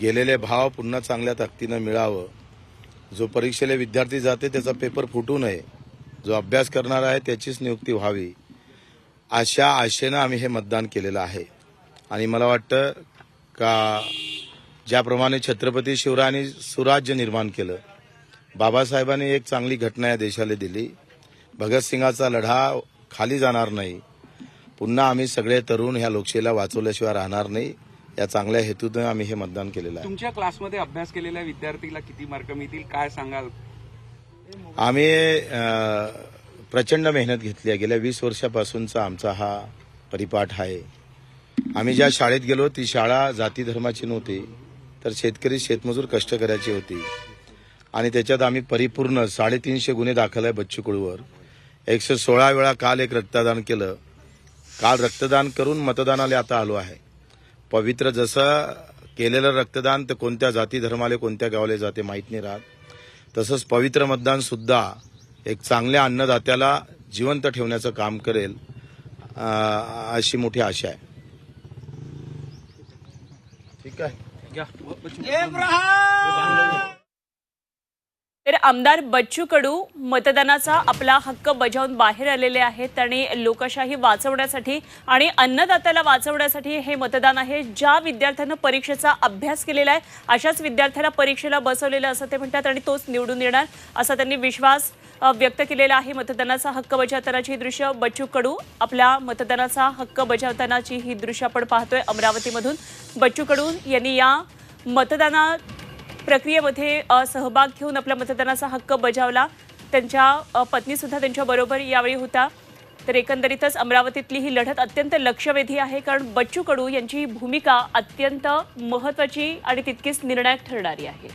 गेलेले भाव पुन्हा चांगल्या ताकदीनं मिळावं. जो परीक्षेला विद्यार्थी जाते त्याचा पेपर फुटू नये. जो अभ्यास करणार आहे त्याचीच नियुक्ती व्हावी. अशा आशेनं आम्ही हे मतदान केलेलं आहे. आणि मला वाटतं का ज्याप्रमाणे छत्रपती शिवरायांनी सुराज्य निर्माण केलं बाबासाहेबांनी एक चांगली घटना या देशाला दिली. भगतसिंगाचा लढा खाली जाणार नाही. पुन्हा आम्ही सगळे तरुण ह्या लोकशाहीला वाचवल्याशिवाय राहणार नाही. या चांगल्या हेतूनं आम्ही हे मतदान केलेलं आहे. तुमच्या क्लासमध्ये अभ्यास केलेल्या विद्यार्थीला किती मार्क मिळतील? काय सांगाल? आम्ही प्रचंड मेहनत घेतली आहे. गेल्या वीस वर्षापासूनचा आमचा हा परिपाठ आहे. आम्ही ज्या शाळेत गेलो ती शाळा जाती धर्माची नव्हती तर शेतकरी शेतमजूर कष्ट करायची होती. आणि त्याच्यात आम्ही परिपूर्ण साडेतीनशे गुन्हे दाखल आहे बच्चू कडूवर एकशे सोळा वेळा काल एक रक्तदान केलं. काल रक्तदान करून मतदानाला आता आलो आहे. पवित्र जसं केलेलं रक्तदान तर कोणत्या जाती धर्माले कोणत्या गावाला जाते माहीत नाही राहत. तसंच पवित्र मतदान सुद्धा एक चांगल्या अन्नदात्याला जिवंत ठेवण्याचं काम करेल अशी मोठी आशा आहे. ठीक आहे. तर आमदार बच्चू कडू मतदानाचा आपला हक्क बजावून बाहेर आलेले आहेत. आणि लोकशाही वाचवण्यासाठी आणि अन्नदात्याला वाचवण्यासाठी हे मतदान आहे. ज्या विद्यार्थ्यांना परीक्षेचा अभ्यास केलेला आहे अशाच विद्यार्थ्याला परीक्षेला बसवलेलं असं ते म्हणतात आणि तोच निवडून येणार असा त्यांनी विश्वास व्यक्त केलेला आहे. मतदानाचा हक्क बजावतानाची दृश्य बच्चू कडू आपल्या मतदानाचा हक्क बजावतानाची ही दृश्य आपण पाहतोय अमरावतीमधून. बच्चू कडू यांनी या मतदानात प्रक्रियेमध्ये सहभाग घेऊन आपला मतदानाचा हक्क बजावला. त्यांच्या पत्नीसुद्धा त्यांच्याबरोबर यावेळी होता. तर एकंदरीतच अमरावतीतली ही लढत अत्यंत लक्षवेधी आहे कारण बच्चू कडू यांची ही भूमिका अत्यंत महत्वाची आणि तितकीच निर्णायक ठरणारी आहे.